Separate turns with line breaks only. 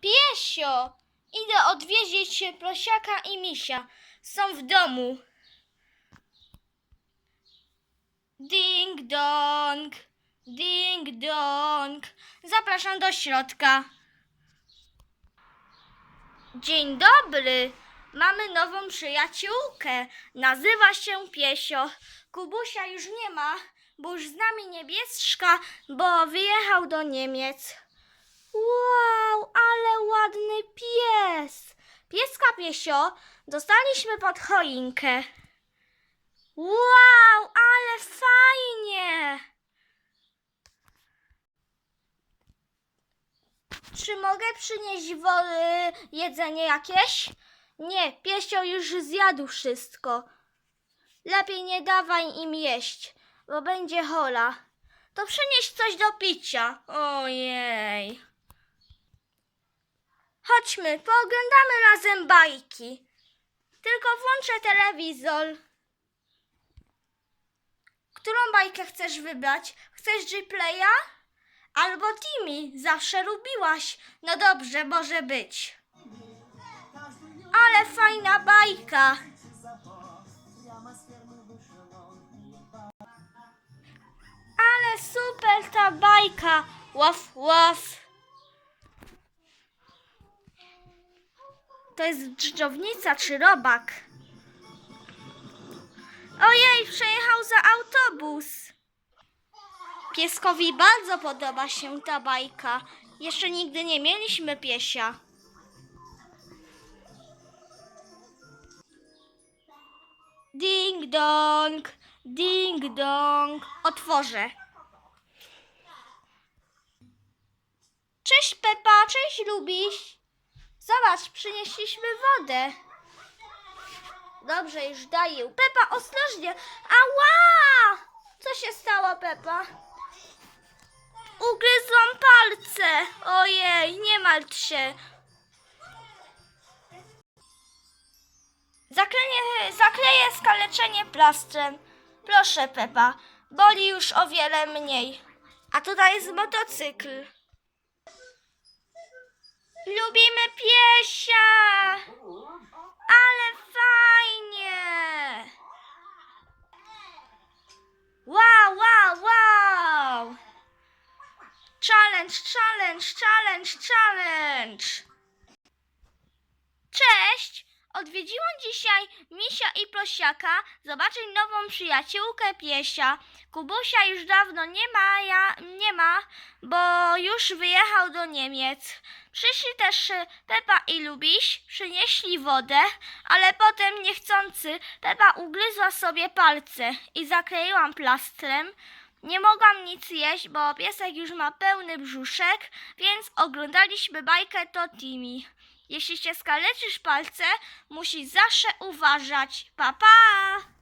Piesio! Idę odwiedzić prosiaka i misia. Są w domu. Ding dong, ding dong. Zapraszam do środka. Dzień dobry. Mamy nową przyjaciółkę. Nazywa się Piesio. Kubusia już nie ma, bo już z nami niebieska, bo wyjechał do Niemiec. Wow, ale ładny pies. Pieska Piesio dostaliśmy pod choinkę. Wow, ale fajnie. Czy mogę przynieść wody, jedzenie jakieś? Nie, piesio już zjadł wszystko. Lepiej nie dawaj im jeść, bo będzie hola. To przynieś coś do picia. Ojej. Chodźmy, pooglądamy razem bajki. Tylko włączę telewizor. Którą bajkę chcesz wybrać? Chcesz G-Playa? Albo Timmy? Zawsze lubiłaś. No dobrze, może być. Ale fajna bajka. Ale super ta bajka. Łaf, łaf. To jest dżdżownica czy robak. Ojej, przejechał za autobus. Pieskowi bardzo podoba się ta bajka. Jeszcze nigdy nie mieliśmy piesia. Ding dong, ding dong. Otworzę. Cześć Pepa, cześć Lubiś. Zobacz, przynieśliśmy wodę. Dobrze, już daję. Pepa, ostrożnie. Ała! Co się stało, Pepa? Ugryzłam palce. Ojej, nie martw się. Zakleję, zakleję skaleczenie plastrem. Proszę, Pepa. Boli już o wiele mniej. A tutaj jest motocykl. Lubimy piesia! Ale fajnie! Wow, wow, wow! Challenge, challenge, challenge, challenge! Odwiedziłam dzisiaj Misia i Prosiaka zobaczyć nową przyjaciółkę Piesia. Kubusia już dawno nie ma, ja, nie ma, bo już wyjechał do Niemiec. Przyszli też e, Pepa i Lubiś, przynieśli wodę, ale potem niechcący Pepa ugryzła sobie palce i zakleiłam plastrem. Nie mogłam nic jeść, bo piesek już ma pełny brzuszek, więc oglądaliśmy bajkę to Timmy. Jeśli się skaleczysz palce, musisz zawsze uważać. Pa, pa!